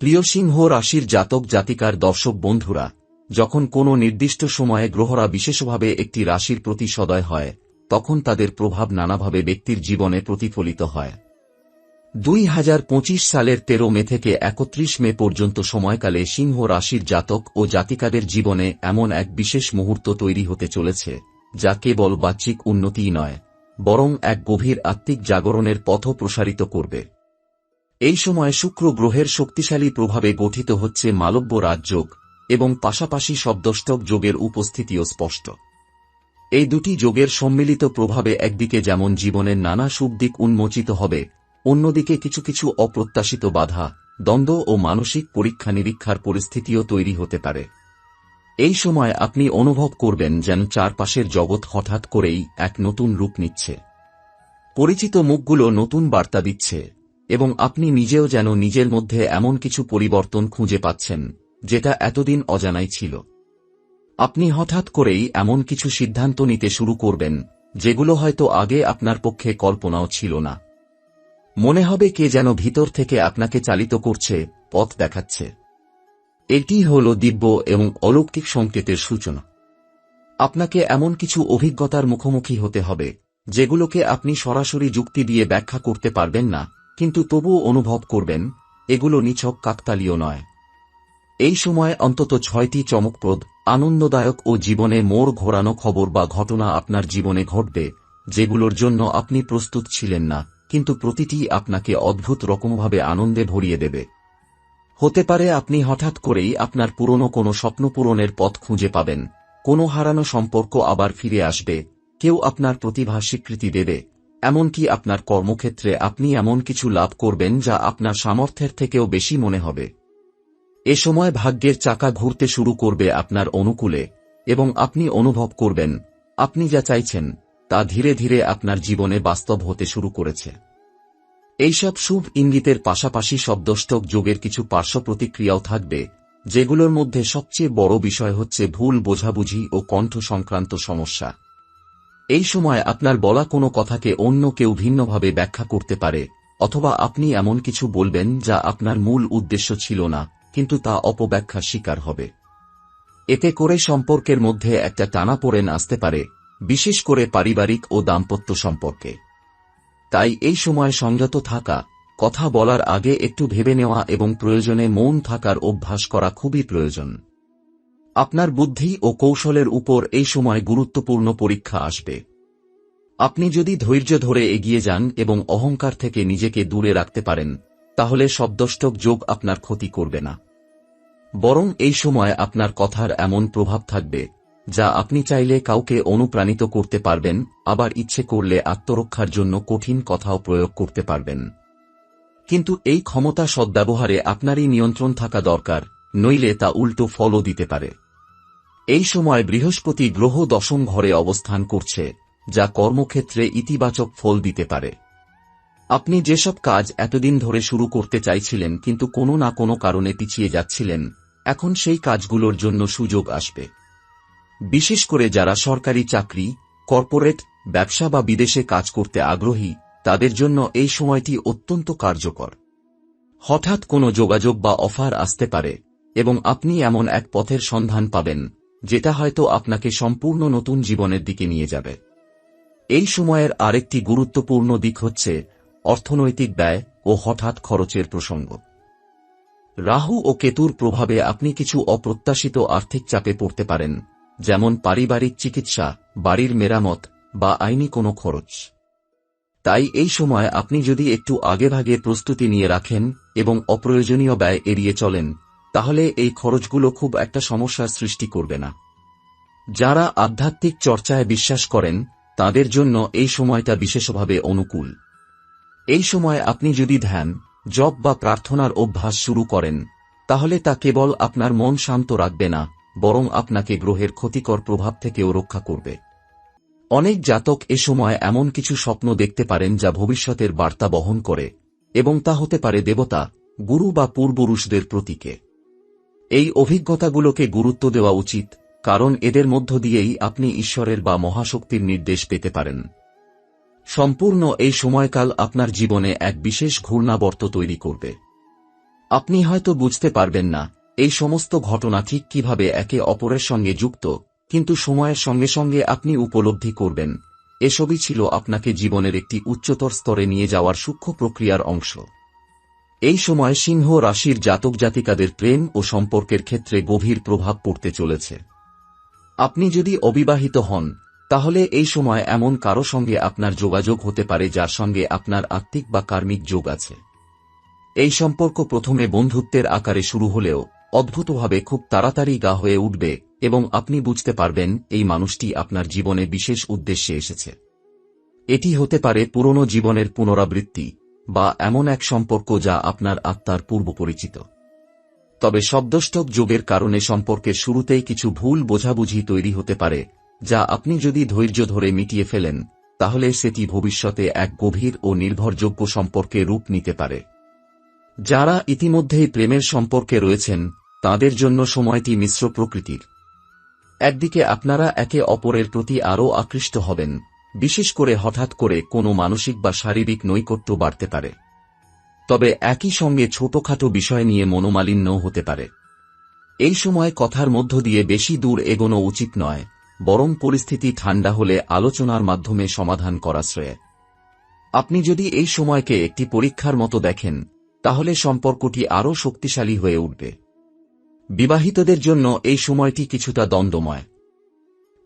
প্রিয় সিংহ রাশির জাতক জাতিকার দর্শক বন্ধুরা, যখন কোনো নির্দিষ্ট সময়ে গ্রহরা বিশেষভাবে একটি রাশির প্রতি সদয় হয়, তখন তাদের প্রভাব নানাভাবে ব্যক্তির জীবনে প্রতিফলিত হয়। দুই হাজার পঁচিশ সালের তেরো মে থেকে একত্রিশ মে পর্যন্ত সময়কালে সিংহ রাশির জাতক ও জাতিকাদের জীবনে এমন এক বিশেষ মুহূর্ত তৈরি হতে চলেছে, যা কেবল বাহ্যিক উন্নতিই নয়, বরং এক গভীর আত্মিক জাগরণের পথ প্রসারিত করবে। এই সময় শুক্র গ্রহের শক্তিশালী প্রভাবে গঠিত হচ্ছে মালব্য রাজযোগ এবং পাশাপাশি শব্দষ্টক যোগের উপস্থিতিও স্পষ্ট। এই দুটি যোগের সম্মিলিত প্রভাবে একদিকে যেমন জীবনের নানা সুখ দিক উন্মোচিত হবে, অন্যদিকে কিছু কিছু অপ্রত্যাশিত বাধা, দ্বন্দ্ব ও মানসিক পরীক্ষা নিরীক্ষার পরিস্থিতিও তৈরি হতে পারে। এই সময় আপনি অনুভব করবেন যেন চারপাশের জগৎ হঠাৎ করেই এক নতুন রূপ নিচ্ছে। পরিচিত মুখগুলো নতুন বার্তা দিচ্ছে। এবং আপনি নিজেও যেন নিজের মধ্যে এমন কিছু পরিবর্তন খুঁজে পাচ্ছেন, যেটা এতদিন অজানাই ছিল। আপনি হঠাৎ করেই এমন কিছু সিদ্ধান্ত নিতে শুরু করবেন, যেগুলো হয়তো আগে আপনার পক্ষে কল্পনাও ছিল না। মনে হবে কে যেন ভিতর থেকে আপনাকে চালিত করছে, পথ দেখাচ্ছে। এটি হল দিব্য এবং অলৌকিক সংকেতের সূচনা। আপনাকে এমন কিছু অভিজ্ঞতার মুখোমুখি হতে হবে, যেগুলোকে আপনি সরাসরি যুক্তি দিয়ে ব্যাখ্যা করতে পারবেন না কিন্তু তবুও অনুভব করবেন, এগুলো নিছক কাকতালীয় নয়। এই সময় অন্তত ছয়টি চমকপ্রদ, আনন্দদায়ক ও জীবনে মোড় ঘোরানো খবর বা ঘটনা আপনার জীবনে ঘটবে, যেগুলোর জন্য আপনি প্রস্তুত ছিলেন না, কিন্তু প্রতিটি আপনাকে অদ্ভুত রকমভাবে আনন্দে ভরিয়ে দেবে। হতে পারে আপনি হঠাৎ করেই আপনার পুরনো কোনো স্বপ্ন পূরণের পথ খুঁজে পাবেন, কোনো হারানো সম্পর্ক আবার ফিরে আসবে, কেউ আপনার প্রতিভা স্বীকৃতি দেবে। এমনকি আপনার কর্মক্ষেত্রে আপনি এমন কিছু লাভ করবেন যা আপনার সামর্থ্যের থেকেও বেশি মনে হবে। এ সময় ভাগ্যের চাকা ঘুরতে শুরু করবে আপনার অনুকূলে, এবং আপনি অনুভব করবেন, আপনি যা চাইছেন, তা ধীরে ধীরে আপনার জীবনে বাস্তব হতে শুরু করেছে। এইসব শুভ ইঙ্গিতের পাশাপাশি শব্দষ্টক যোগের কিছু পার্শ্ব প্রতিক্রিয়াও থাকবে, যেগুলোর মধ্যে সবচেয়ে বড় বিষয় হচ্ছে ভুল বোঝাবুঝি ও কণ্ঠ সংক্রান্ত সমস্যা। এই সময় আপনার বলা কোনো কথাকে অন্য কেউ ভিন্নভাবে ব্যাখ্যা করতে পারে, অথবা আপনি এমন কিছু বলবেন যা আপনার মূল উদ্দেশ্য ছিল না, কিন্তু তা অপব্যাখ্যার শিকার হবে। এতে করে সম্পর্কের মধ্যে একটা টানাপোড়েন আসতে পারে, বিশেষ করে পারিবারিক ও দাম্পত্য সম্পর্কে। তাই এই সময় সংযত থাকা, কথা বলার আগে একটু ভেবে নেওয়া এবং প্রয়োজনে মৌন থাকার অভ্যাস করা খুবই প্রয়োজন। আপনার বুদ্ধি ও কৌশলের উপর এই সময় গুরুত্বপূর্ণ পরীক্ষা আসবে। আপনি যদি ধৈর্য ধরে এগিয়ে যান এবং অহংকার থেকে নিজেকে দূরে রাখতে পারেন, তাহলে শব্দষ্টক যোগ আপনার ক্ষতি করবে না। বরং এই সময় আপনার কথার এমন প্রভাব থাকবে, যা আপনি চাইলে কাউকে অনুপ্রাণিত করতে পারবেন, আবার ইচ্ছে করলে আত্মরক্ষার জন্য কঠিন কথাও প্রয়োগ করতে পারবেন। কিন্তু এই ক্ষমতা সদ্ব্যবহারে আপনারই নিয়ন্ত্রণ থাকা দরকার, নইলে তা উল্টো ফলও দিতে পারে। এই সময় বৃহস্পতি গ্রহ দশম ঘরে অবস্থান করছে, যা কর্মক্ষেত্রে ইতিবাচক ফল দিতে পারে। আপনি যেসব কাজ এতদিন ধরে শুরু করতে চাইছিলেন কিন্তু কোনো না কোনো কারণে পিছিয়ে যাচ্ছিলেন, এখন সেই কাজগুলোর জন্য সুযোগ আসবে। বিশেষ করে যারা সরকারি চাকরি, কর্পোরেট, ব্যবসা বা বিদেশে কাজ করতে আগ্রহী, তাদের জন্য এই সময়টি অত্যন্ত কার্যকর। হঠাৎ কোনো যোগাযোগ বা অফার আসতে পারে, এবং আপনি এমন এক পথের সন্ধান পাবেন যেটা হয়তো আপনাকে সম্পূর্ণ নতুন জীবনের দিকে নিয়ে যাবে। এই সময়ের আরেকটি গুরুত্বপূর্ণ দিক হচ্ছে অর্থনৈতিক ব্যয় ও হঠাৎ খরচের প্রসঙ্গ। রাহু ও কেতুর প্রভাবে আপনি কিছু অপ্রত্যাশিত আর্থিক চাপে পড়তে পারেন, যেমন পারিবারিক চিকিৎসা, বাড়ির মেরামত বা আইনি কোনো খরচ। তাই এই সময় আপনি যদি একটু আগেভাগে প্রস্তুতি নিয়ে রাখেন এবং অপ্রয়োজনীয় ব্যয় এড়িয়ে চলেন তাহলে এই খরচগুলো খুব একটা সমস্যার সৃষ্টি করবে না। যারা আধ্যাত্মিক চর্চায় বিশ্বাস করেন, তাদের জন্য এই সময়টা বিশেষভাবে অনুকূল। এই সময় আপনি যদি ধ্যান, জপ বা প্রার্থনার অভ্যাস শুরু করেন, তাহলে তা কেবল আপনার মন শান্ত রাখবে না, বরং আপনাকে গ্রহের ক্ষতিকর প্রভাব থেকেও রক্ষা করবে। অনেক জাতক এ সময় এমন কিছু স্বপ্ন দেখতে পারেন যা ভবিষ্যতের বার্তা বহন করে, এবং তা হতে পারে দেবতা, গুরু বা পূর্বপুরুষদের প্রতীকে। এই অভিজ্ঞতাগুলোকে গুরুত্ব দেওয়া উচিত, কারণ এদের মধ্য দিয়েই আপনি ঈশ্বরের বা মহাশক্তির নির্দেশ পেতে পারেন। সম্পূর্ণ এই সময়কাল আপনার জীবনে এক বিশেষ ঘূর্ণাবর্ত তৈরি করবে। আপনি হয়তো বুঝতে পারবেন না, এই সমস্ত ঘটনা ঠিক কীভাবে একে অপরের সঙ্গে যুক্ত, কিন্তু সময়ের সঙ্গে সঙ্গে আপনি উপলব্ধি করবেন। এসবই ছিল আপনাকে জীবনের একটি উচ্চতর স্তরে নিয়ে যাওয়ার সূক্ষ্ম প্রক্রিয়ার অংশ। এই সময় সিংহ রাশির জাতক জাতিকাদের প্রেম ও সম্পর্কের ক্ষেত্রে গভীর প্রভাব পড়তে চলেছে। আপনি যদি অবিবাহিত হন, তাহলে এই সময় এমন কারও সঙ্গে আপনার যোগাযোগ হতে পারে যার সঙ্গে আপনার আত্মিক বা কার্মিক যোগ আছে। এই সম্পর্ক প্রথমে বন্ধুত্বের আকারে শুরু হলেও অদ্ভুতভাবে খুব তাড়াতাড়ি গা হয়ে উঠবে এবং আপনি বুঝতে পারবেন এই মানুষটি আপনার জীবনে বিশেষ উদ্দেশ্যে এসেছে। এটি হতে পারে পুরনো জীবনের পুনরাবৃত্তি বা এমন এক সম্পর্ক যা আপনার আত্মার পূর্ব পরিচিত। তবে শব্দষ্টক যোগের কারণে সম্পর্কের শুরুতেই কিছু ভুল বোঝাবুঝি তৈরি হতে পারে, যা আপনি যদি ধৈর্য ধরে মিটিয়ে ফেলেন, তাহলে সেটি ভবিষ্যতে এক গভীর ও নির্ভরযোগ্য সম্পর্কে রূপ নিতে পারে। যারা ইতিমধ্যেই প্রেমের সম্পর্কে রয়েছেন, তাদের জন্য সময়টি মিশ্র প্রকৃতির। একদিকে আপনারা একে অপরের প্রতি আরও আকৃষ্ট হবেন বিশেষ করে হঠাৎ করে কোনো মানসিক বা শারীরিক নৈকট্য বাড়তে পারে। তবে একই সঙ্গে ছোটখাটো বিষয় নিয়ে মনোমালিন্য হতে পারে। এই সময় কথার মধ্য দিয়ে বেশি দূর এগোনো উচিত নয়, বরং পরিস্থিতি ঠান্ডা হলে আলোচনার মাধ্যমে সমাধান করা শ্রেয়। আপনি যদি এই সময়কে একটি পরীক্ষার মতো দেখেন, তাহলে সম্পর্কটি আরও শক্তিশালী হয়ে উঠবে। বিবাহিতদের জন্য এই সময়টি কিছুটা দ্বন্দ্বময়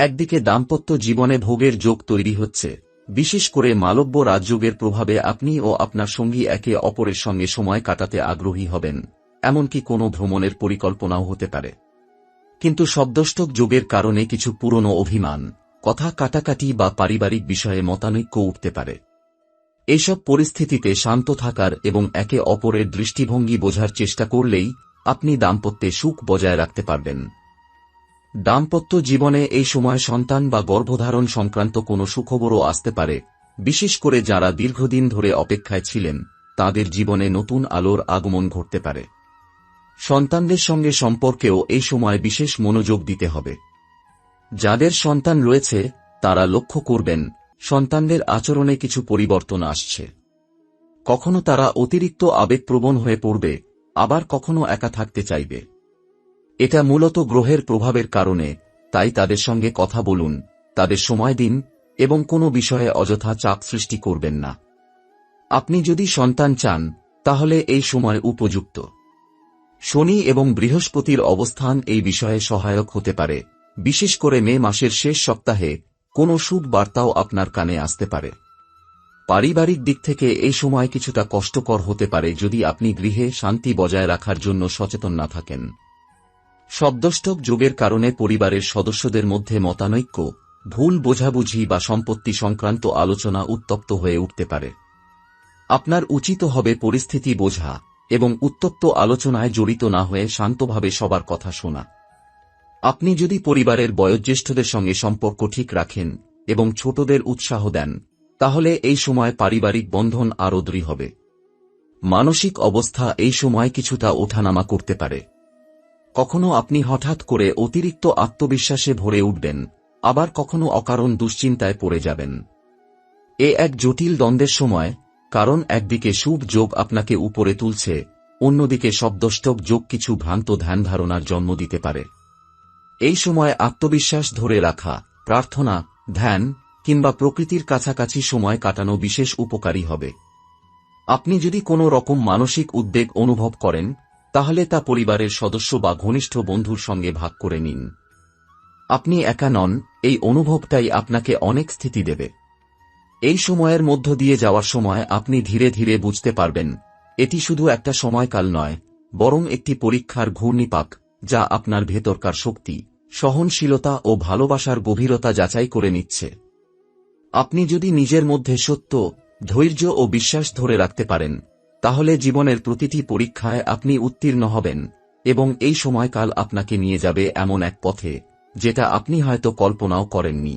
একদিকে দাম্পত্য জীবনে ভোগের যোগ তৈরি হচ্ছে। বিশেষ করে মালব্য রাজযোগের প্রভাবে আপনি ও আপনার সঙ্গী একে অপরের সঙ্গে সময় কাটাতে আগ্রহী হবেন, এমনকি কোনো ভ্রমণের পরিকল্পনাও হতে পারে। কিন্তু শব্দষ্টক যোগের কারণে কিছু পুরনো অভিমান, কথা কাটাকাটি বা পারিবারিক বিষয়ে মতানৈক্য উঠতে পারে। এসব পরিস্থিতিতে শান্ত থাকার এবং একে অপরের দৃষ্টিভঙ্গি বোঝার চেষ্টা করলেই আপনি দাম্পত্যে সুখ বজায় রাখতে পারবেন। দাম্পত্য জীবনে এই সময় সন্তান বা গর্ভধারণ সংক্রান্ত কোনো সুখবরও আসতে পারে, বিশেষ করে যারা দীর্ঘদিন ধরে অপেক্ষায় ছিলেন, তাদের জীবনে নতুন আলোর আগমন ঘটতে পারে। সন্তানদের সঙ্গে সম্পর্কেও এই সময় বিশেষ মনোযোগ দিতে হবে। যাদের সন্তান রয়েছে, তারা লক্ষ্য করবেন, সন্তানদের আচরণে কিছু পরিবর্তন আসছে। কখনো তারা অতিরিক্ত আবেগপ্রবণ হয়ে পড়বে, আবার কখনো একা থাকতে চাইবে। এটা মূলত গ্রহের প্রভাবের কারণে, তাই তাদের সঙ্গে কথা বলুন, তাদের সময় দিন, এবং কোনো বিষয়ে অযথা চাপ সৃষ্টি করবেন না। আপনি যদি সন্তান চান, তাহলে এই সময় উপযুক্ত। শনি এবং বৃহস্পতির অবস্থান এই বিষয়ে সহায়ক হতে পারে, বিশেষ করে মে মাসের শেষ সপ্তাহে কোনো শুভ বার্তাও আপনার কানে আসতে পারে। পারিবারিক দিক থেকে এই সময় কিছুটা কষ্টকর হতে পারে যদি আপনি গৃহে শান্তি বজায় রাখার জন্য সচেতন না থাকেন। শব্দষ্টক যোগের কারণে পরিবারের সদস্যদের মধ্যে মতানৈক্য, ভুল বোঝাবুঝি বা সম্পত্তি সংক্রান্ত আলোচনা উত্তপ্ত হয়ে উঠতে পারে। আপনার উচিত হবে পরিস্থিতি বোঝা এবং উত্তপ্ত আলোচনায় জড়িত না হয়ে শান্তভাবে সবার কথা শোনা। আপনি যদি পরিবারের বয়োজ্যেষ্ঠদের সঙ্গে সম্পর্ক ঠিক রাখেন এবং ছোটদের উৎসাহ দেন, তাহলে এই সময় পারিবারিক বন্ধন আরও দৃঢ় হবে। মানসিক অবস্থা এই সময় কিছুটা ওঠানামা করতে পারে। কখনো আপনি হঠাৎ করে অতিরিক্ত আত্মবিশ্বাসে ভরে উঠবেন, আবার কখনো অকারণ দুশ্চিন্তায় পড়ে যাবেন। এ এক জটিল দ্বন্দ্বের সময়, কারণ একদিকে শুভ যোগ আপনাকে উপরে তুলছে, অন্যদিকে শব্দষ্টক যোগ কিছু ভ্রান্ত ধ্যান ধারণার জন্ম দিতে পারে। এই সময় আত্মবিশ্বাস ধরে রাখা, প্রার্থনা, ধ্যান, কিংবা প্রকৃতির কাছাকাছি সময় কাটানো বিশেষ উপকারী হবে। আপনি যদি কোনো রকম মানসিক উদ্বেগ অনুভব করেন তাহলে তা পরিবারের সদস্য বা ঘনিষ্ঠ বন্ধুর সঙ্গে ভাগ করে নিন। আপনি একা নন, এই অনুভবটাই আপনাকে অনেক স্থিতি দেবে। এই সময়ের মধ্য দিয়ে যাওয়ার সময় আপনি ধীরে ধীরে বুঝতে পারবেন, এটি শুধু একটা সময়কাল নয়, বরং একটি পরীক্ষার ঘূর্ণিপাক, যা আপনার ভেতরকার শক্তি, সহনশীলতা ও ভালোবাসার গভীরতা যাচাই করে নিচ্ছে। আপনি যদি নিজের মধ্যে সত্য, ধৈর্য ও বিশ্বাস ধরে রাখতে পারেন তাহলে জীবনের প্রতিটি পরীক্ষায় আপনি উত্তীর্ণ হবেন, এবং এই সময়কাল আপনাকে নিয়ে যাবে এমন এক পথে, যেটা আপনি হয়তো কল্পনাও করেননি।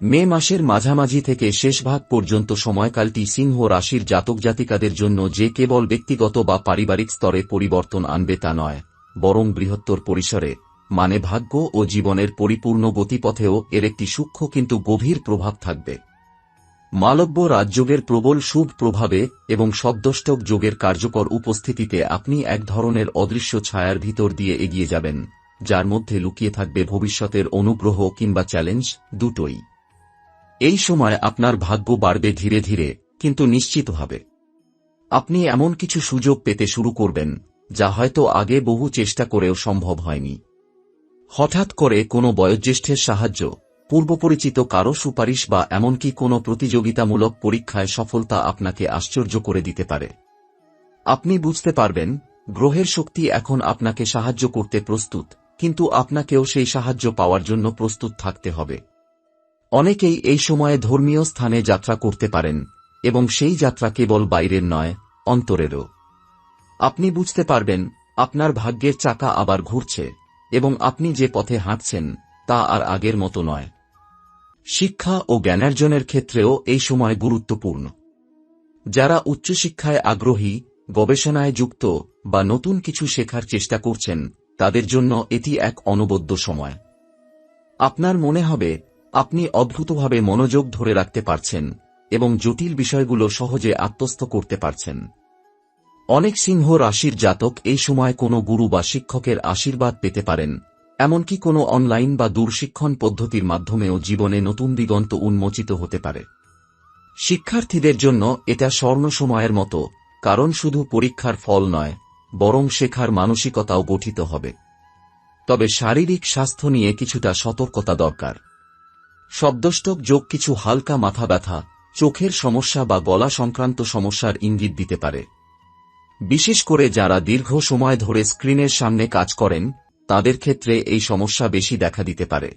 মে মাসের মাঝামাঝি থেকে শেষ ভাগ পর্যন্ত সময়কালটি সিংহ রাশির জাতক জাতিকাদের জন্য যে কেবল ব্যক্তিগত বা পারিবারিক স্তরে পরিবর্তন আনবে তা নয়, বরং বৃহত্তর পরিসরে মানে ভাগ্য ও জীবনের পরিপূর্ণ গতিপথেও এর একটি সূক্ষ্ম কিন্তু গভীর প্রভাব থাকবে। মালব্য রাজযোগের প্রবল শুভ প্রভাবে এবং সদ্যষ্টক যোগের কার্যকর উপস্থিতিতে আপনি এক ধরনের অদৃশ্য ছায়ার ভিতর দিয়ে এগিয়ে যাবেন, যার মধ্যে লুকিয়ে থাকবে ভবিষ্যতের অনুগ্রহ কিংবা চ্যালেঞ্জ দুটোই। এই সময় আপনার ভাগ্য বাড়বে ধীরে ধীরে, কিন্তু নিশ্চিতভাবে আপনি এমন কিছু সুযোগ পেতে শুরু করবেন, যা হয়তো আগে বহু চেষ্টা করেও সম্ভব হয়নি। হঠাৎ করে কোনো বয়োজ্যেষ্ঠের সাহায্য পূর্বপরিচিত কারও সুপারিশ বা এমনকি কোনো প্রতিযোগিতামূলক পরীক্ষায় সফলতা আপনাকে আশ্চর্য করে দিতে পারে। আপনি বুঝতে পারবেন, গ্রহের শক্তি এখন আপনাকে সাহায্য করতে প্রস্তুত, কিন্তু আপনাকেও সেই সাহায্য পাওয়ার জন্য প্রস্তুত থাকতে হবে। অনেকেই এই সময়ে ধর্মীয় স্থানে যাত্রা করতে পারেন, এবং সেই যাত্রা কেবল বাইরের নয়, অন্তরেরও। আপনি বুঝতে পারবেন, আপনার ভাগ্যের চাকা আবার ঘুরছে, এবং আপনি যে পথে হাঁটছেন তা আর আগের মতো নয়। শিক্ষা ও জ্ঞানার্জনের ক্ষেত্রেও এই সময় গুরুত্বপূর্ণ। যারা উচ্চশিক্ষায় আগ্রহী, গবেষণায় যুক্ত বা নতুন কিছু শেখার চেষ্টা করছেন, তাদের জন্য এটি এক অনবদ্য সময়। আপনার মনে হবে, আপনি অদ্ভুতভাবে মনোযোগ ধরে রাখতে পারছেন এবং জটিল বিষয়গুলো সহজে আত্মস্থ করতে পারছেন। অনেক সিংহ রাশির জাতক এই সময় কোনো গুরু বা শিক্ষকের আশীর্বাদ পেতে পারেন এমনকি কোনো অনলাইন বা দূরশিক্ষণ পদ্ধতির মাধ্যমেও জীবনে নতুন দিগন্ত উন্মোচিত হতে পারে। শিক্ষার্থীদের জন্য এটা স্বর্ণ সময়ের মতো, কারণ শুধু পরীক্ষার ফল নয়, বরং শেখার মানসিকতাও গঠিত হবে। তবে শারীরিক স্বাস্থ্য নিয়ে কিছুটা সতর্কতা দরকার। শব্দষ্টক যোগ কিছু হালকা মাথা ব্যথা, চোখের সমস্যা বা গলা সংক্রান্ত সমস্যার ইঙ্গিত দিতে পারে। বিশেষ করে যারা দীর্ঘ সময় ধরে স্ক্রিনের সামনে কাজ করেন তাদের ক্ষেত্রে এই সমস্যা বেশি দেখা দিতে পারে।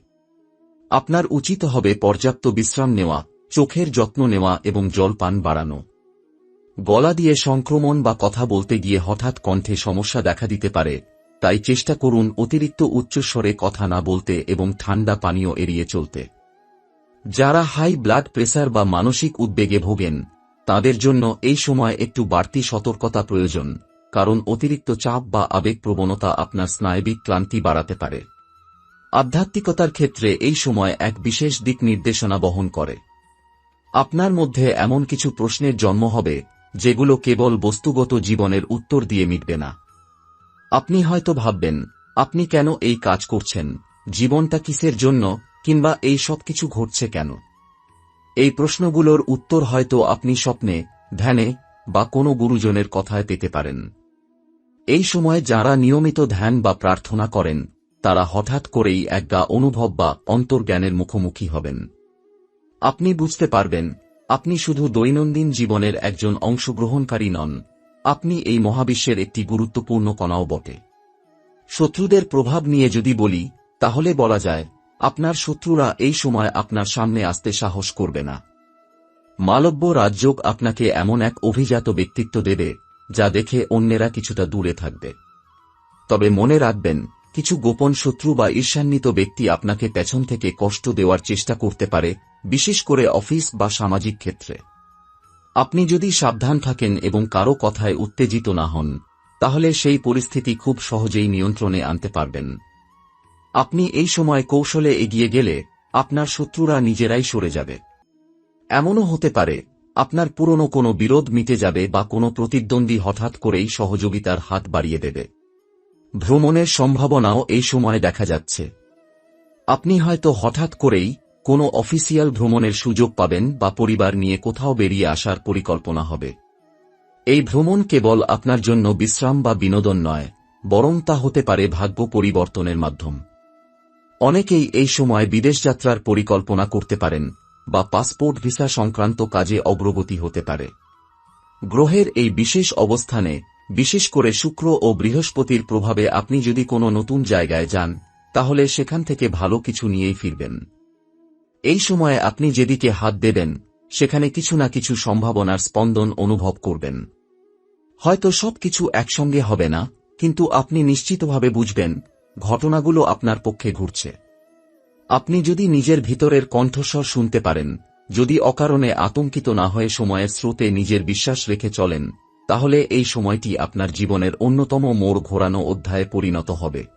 আপনার উচিত হবে পর্যাপ্ত বিশ্রাম নেওয়া, চোখের যত্ন নেওয়া এবং জলপান বাড়ানো। গলা দিয়ে সংক্রমণ বা কথা বলতে গিয়ে হঠাৎ কণ্ঠে সমস্যা দেখা দিতে পারে, তাই চেষ্টা করুন অতিরিক্ত উচ্চস্বরে কথা না বলতে এবং ঠান্ডা পানীয় এড়িয়ে চলতে। যারা হাই ব্লাড প্রেসার বা মানসিক উদ্বেগে ভোগেন, তাদের জন্য এই সময় একটু বাড়তি সতর্কতা প্রয়োজন। কারণ অতিরিক্ত চাপ বা আবেগপ্রবণতা আপনার স্নায়বিক ক্লান্তি বাড়াতে পারে। আধ্যাত্মিকতার ক্ষেত্রে এই সময় এক বিশেষ দিক নির্দেশনা বহন করে। আপনার মধ্যে এমন কিছু প্রশ্নের জন্ম হবে, যেগুলো কেবল বস্তুগত জীবনের উত্তর দিয়ে মিটবে না। আপনি হয়তো ভাববেন, আপনি কেন এই কাজ করছেন? জীবনটা কিসের জন্য, কিংবা এই সব কিছু ঘটছে কেন? এই প্রশ্নগুলোর উত্তর হয়তো আপনি স্বপ্নে, ধ্যানে বা কোনো গুরুজনের কথায় পেতে পারেন। এই সময় যারা নিয়মিত ধ্যান বা প্রার্থনা করেন, তারা হঠাৎ করেই একগা অনুভব বা অন্তর্জ্ঞানের মুখোমুখি হবেন। আপনি বুঝতে পারবেন, আপনি শুধু দৈনন্দিন জীবনের একজন অংশগ্রহণকারী নন, আপনি এই মহাবিশ্বের একটি গুরুত্বপূর্ণ কণাও বটে। শত্রুদের প্রভাব নিয়ে যদি বলি, তাহলে বলা যায়, আপনার শত্রুরা এই সময় আপনার সামনে আসতে সাহস করবে না। মালব্য রাজযোগ আপনাকে এমন এক অভিজাত ব্যক্তিত্ব দেবে, যা দেখে অন্যেরা কিছুটা দূরে থাকবে। তবে মনে রাখবেন, কিছু গোপন শত্রু বা ঈর্ষান্বিত ব্যক্তি আপনাকে পেছন থেকে কষ্ট দেওয়ার চেষ্টা করতে পারে, বিশেষ করে অফিস বা সামাজিক ক্ষেত্রে। আপনি যদি সাবধান থাকেন এবং কারও কথায় উত্তেজিত না হন, তাহলে সেই পরিস্থিতি খুব সহজেই নিয়ন্ত্রণে আনতে পারবেন। আপনি এই সময় কৌশলে এগিয়ে গেলে আপনার শত্রুরা নিজেরাই সরে যাবে। এমনও হতে পারে, আপনার পুরনো কোনো বিরোধ মিটে যাবে বা কোনো প্রতিদ্বন্দ্বী হঠাৎ করেই সহযোগিতার হাত বাড়িয়ে দেবে। ভ্রমণের সম্ভাবনাও এই সময় দেখা যাচ্ছে। আপনি হয়তো হঠাৎ করেই কোনো অফিসিয়াল ভ্রমণের সুযোগ পাবেন বা পরিবার নিয়ে কোথাও বেরিয়ে আসার পরিকল্পনা হবে। এই ভ্রমণ কেবল আপনার জন্য বিশ্রাম বা বিনোদন নয়, বরং তা হতে পারে ভাগ্য পরিবর্তনের মাধ্যম। অনেকেই এই সময় বিদেশ যাত্রার পরিকল্পনা করতে পারেন বা পাসপোর্ট ভিসা সংক্রান্ত কাজে অগ্রগতি হতে পারে। গ্রহের এই বিশেষ অবস্থানে, বিশেষ করে শুক্র ও বৃহস্পতির প্রভাবে আপনি যদি কোনো নতুন জায়গায় যান, তাহলে সেখান থেকে ভালো কিছু নিয়েই ফিরবেন। এই সময়ে আপনি যেদিকে হাত দেবেন, সেখানে কিছু না কিছু সম্ভাবনার স্পন্দন অনুভব করবেন। হয়তো সব কিছু একসঙ্গে হবে না, কিন্তু আপনি নিশ্চিতভাবে বুঝবেন, ঘটনাগুলো আপনার পক্ষে ঘুরছে। আপনি যদি নিজের ভিতরের কণ্ঠস্বর শুনতে পারেন, যদি অকারণে আতঙ্কিত না হয়ে সময়ের স্রোতে নিজের বিশ্বাস রেখে চলেন, তাহলে এই সময়টি আপনার জীবনের অন্যতম মোড় ঘোরানো অধ্যায়ে পরিণত হবে।